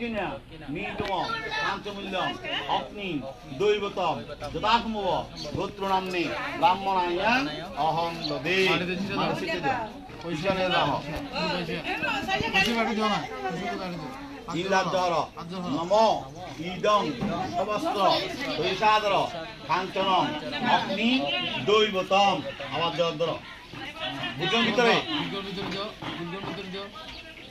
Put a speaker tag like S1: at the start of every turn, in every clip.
S1: দক্ষিণা মিতম পাঞ্চমূল্যম অগ্নি দৈবতম যথাসম্ভব গোত্র নামনি ব্রাহ্মণায়ান অহং লদে
S2: পয়সা নিয়ে দাও
S1: ইল্লাদর নম ইদং অবস্ত্র দৈসাদর কাঞ্চনম অগ্নি দৈবতম আবার জল ধর ভিতরে ভিতরে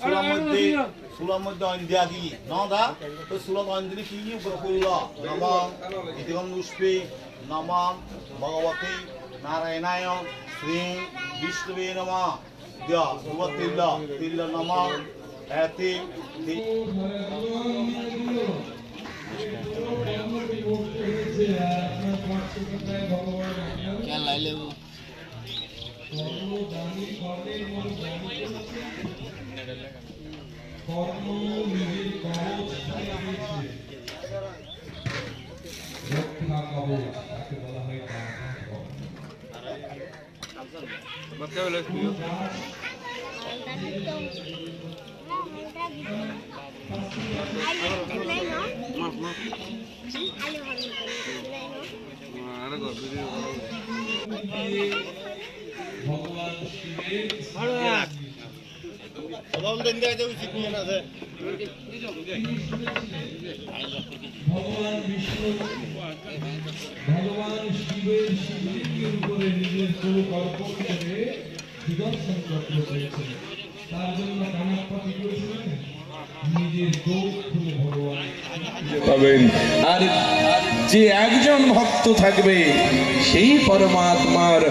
S1: সুলার মধ্যে সুলার মধ্যে অন্দিয়া কি নদা তো সুলত অন্দিনী কি কি করলা নমাম ইতিগম পুষ্পে নমাম ভগবতী নারায়ণায় শ্রী বিষ্ণুবে নমা দিয়া শুভ তিল্ল তিল্ল হ্যাতি क्या लाई কর্ম নিজের কবচ
S3: রক্ষা কবচ ভগবান
S2: শিবের ভগবান
S3: বিষ্ণু ভগবান শিবের শিবলিঙ্গের উপরে নিজের চক্র তার জন্য করেছিলেন
S4: আর যে একজন ভক্ত থাকবে সেই পরমাত্মার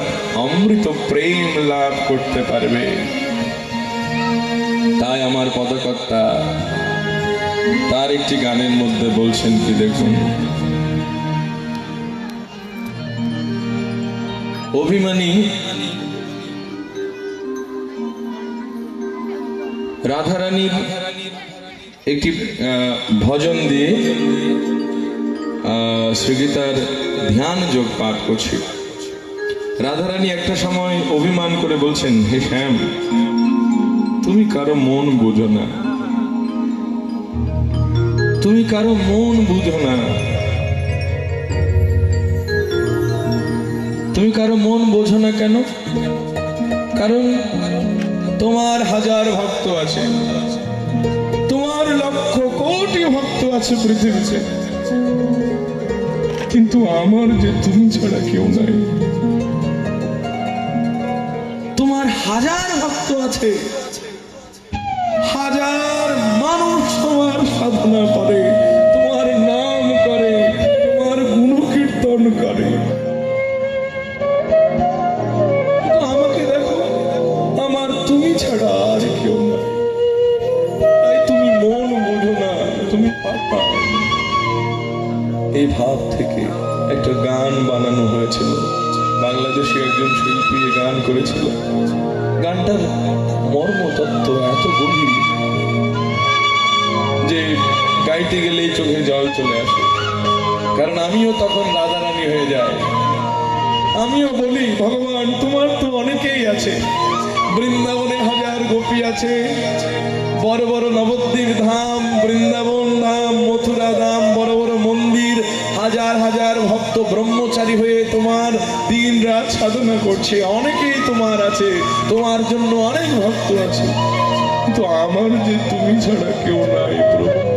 S4: অমৃত প্রেম লাভ করতে পারবে আমার পদকর্তা তার একটি গানের মধ্যে বলছেন কি দেখুন অভিমানী রাধারানীর একটি ভজন দিয়ে শ্রীগীতার ধ্যান যোগ পাঠ করছি রাধারানী একটা সময় অভিমান করে বলছেন হে শ্যাম তুমি কারো মন বুঝো না তুমি কারো মন বুঝো না তুমি কারো মন বোঝো না কেন কারণ তোমার হাজার ভক্ত আছে তোমার লক্ষ কোটি ভক্ত আছে পৃথিবীতে কিন্তু আমার যে তুমি ছাড়া কেউ নাই তোমার হাজার ভক্ত আছে হাজার মানুষ তোমার সাধনা করে তোমার নাম করে তোমার গুণ কীর্তন করে আমাকে দেখো আমার তুমি ছাড়া আর কেউ তাই তুমি মন বোঝো না তুমি এই ভাব থেকে একটা গান বানানো হয়েছিল বাংলাদেশে একজন শিল্পী গান করেছিল গানটার মর্মতত্ত্ব এত গভীর গাইতে গেলেই চোখে জল চলে আসে কারণ আমিও তখন রাধা রানী হয়ে যায় আমিও বলি ভগবান তোমার তো অনেকেই আছে বৃন্দাবনে হাজার গোপী আছে বড় বড় নবদ্বীপ ধাম বৃন্দাবন ধাম মথুরা ধাম বড় বড় মন্দির হাজার হাজার ভক্ত ব্রহ্মচারী হয়ে তোমার দিন রাত সাধনা করছে অনেকেই তোমার আছে তোমার জন্য অনেক ভক্ত আছে কিন্তু আমার যে তুমি ছাড়া কেউ নাই প্রভু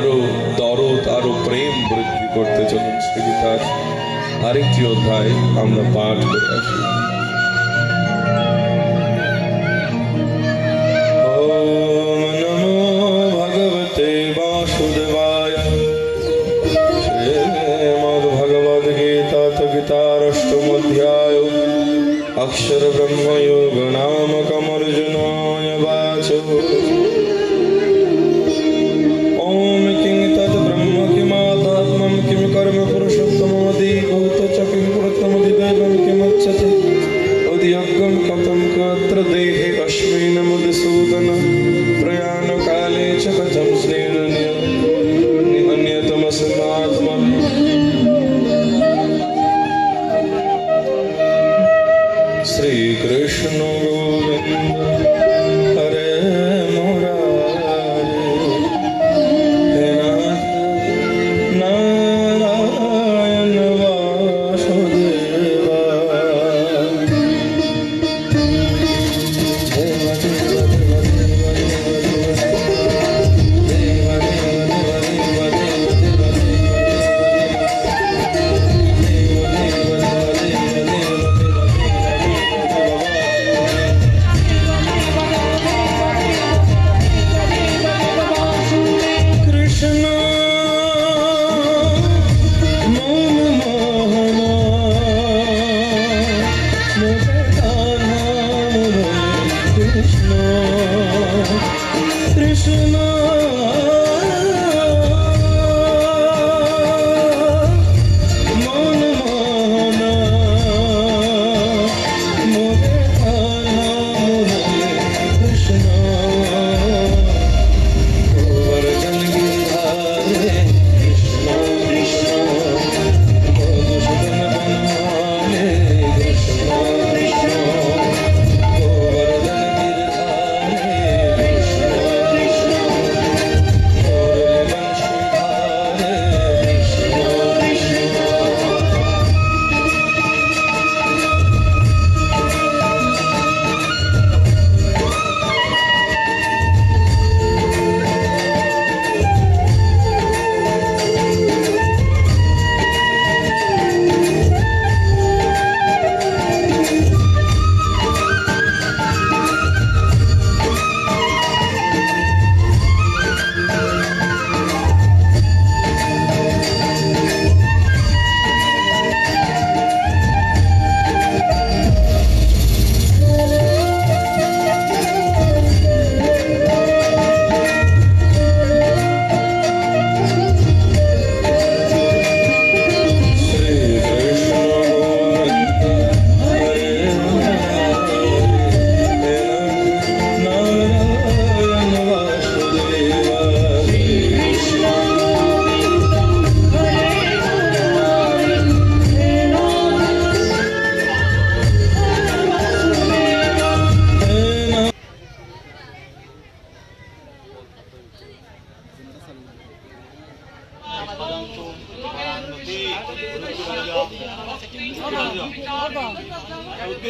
S4: আরো দরদ আরো প্রেম বৃদ্ধি করতে চলুন সে আরেকটি অধ্যায় আমরা পাঠ করে আসি Czego to różne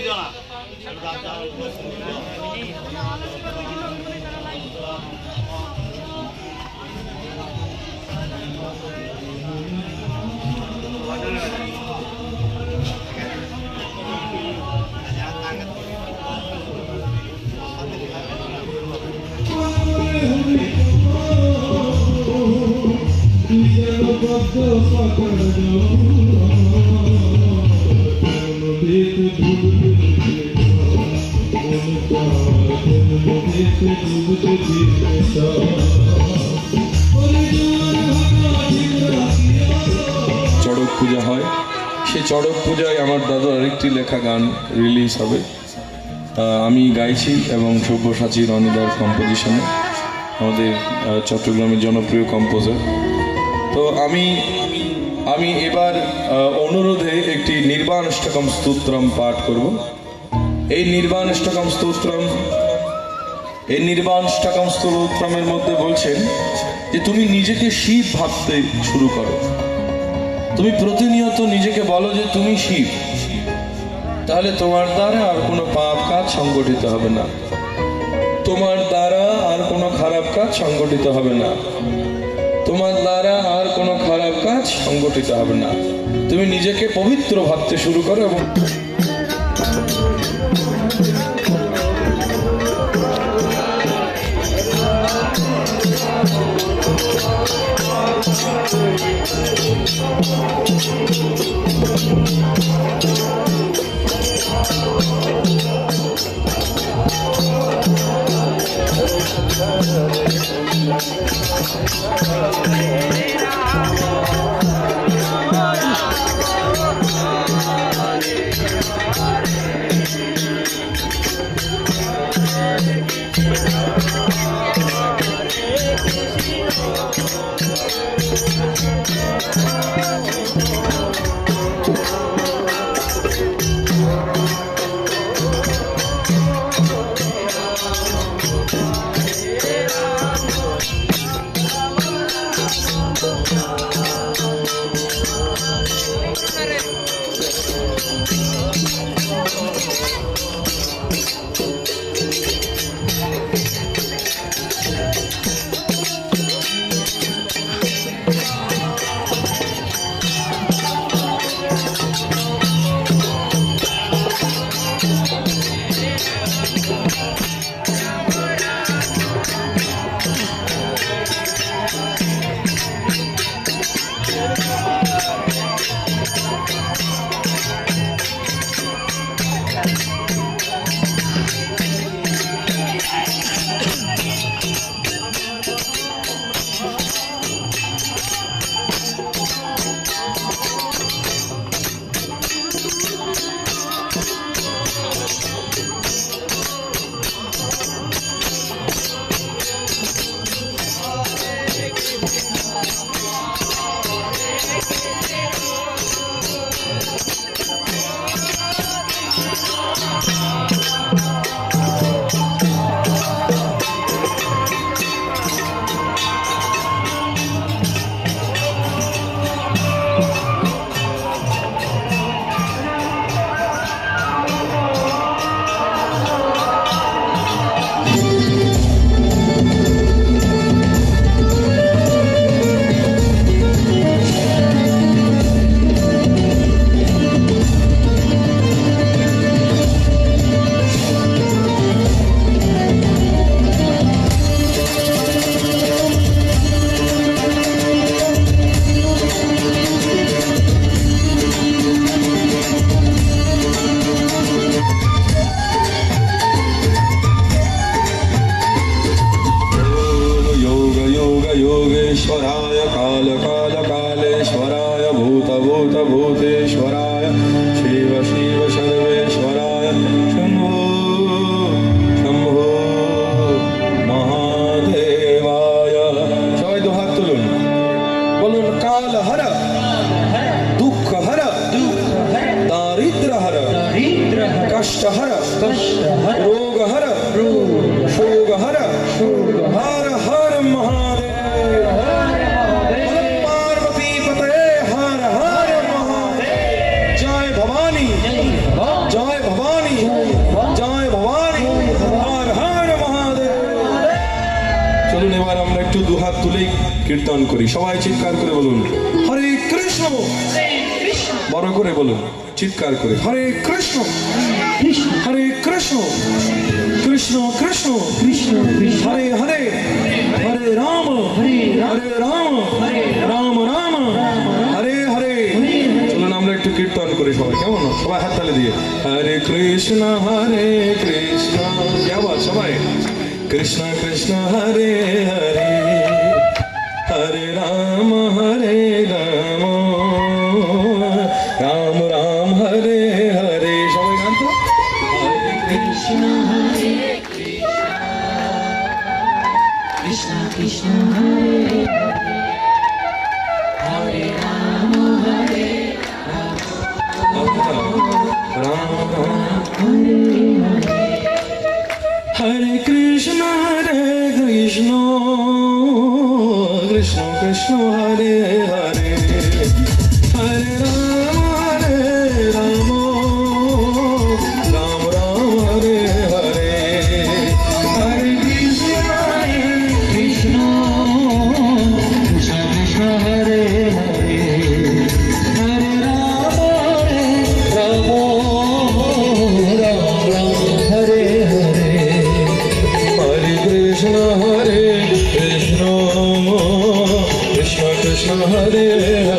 S4: ಕಿವಿ ಜನ Jangan lupa চড়ক পূজা হয় সে চড়ক পূজায় আমার দাদার আরেকটি লেখা গান রিলিজ হবে আমি গাইছি এবং সব্যসাচী রনিদার কম্পোজিশনে আমাদের চট্টগ্রামের জনপ্রিয় কম্পোজার তো আমি আমি এবার অনুরোধে একটি নির্বাণষ্টকম স্তোত্রম পাঠ করব এই নির্বাণষ্টকম স্তোত্রম এই নির্বাণষ্টকম স্তোত্রমের মধ্যে বলছেন যে তুমি নিজেকে শিব ভাবতে শুরু করো তুমি প্রতিনিয়ত নিজেকে বলো যে তুমি শিব তাহলে তোমার দ্বারা আর কোনো পাপ কাজ সংগঠিত হবে না তোমার দ্বারা আর কোনো খারাপ কাজ সংগঠিত হবে না তোমার দ্বারা আর কোনো খারাপ কাজ সংগঠিত হবে না তুমি নিজেকে পবিত্র ভাবতে শুরু করো এবং Shwaraya Kala Kala Kaleshwaraya Bhuta boota Bhuteshwaraya চলুন এবার আমরা একটু দু হাত তুলেই কীর্তন করি সবাই চিৎকার করে বলুন হরে কৃষ্ণ বড় করে বলুন চিৎকার করে হরে কৃষ্ণ হরে কৃষ্ণ কৃষ্ণ কৃষ্ণ কৃষ্ণ হরে হরে হরে রাম হরে রাম রাম রাম হরে হরে চলুন আমরা একটু কীর্তন করি সবাই কেমন সবাই হাত তালে দিয়ে হরে কৃষ্ণ হরে কৃষ্ণ কেমন সবাই Krishna Krishna Hare Hare Hare Rama Hare Rama Ram Ram Hare Hare সবাই গান তো
S5: Hare Krishna Hare Krishna Krishna Krishna Hare Hare Ram Hare
S4: Ram Ram Ram শহরে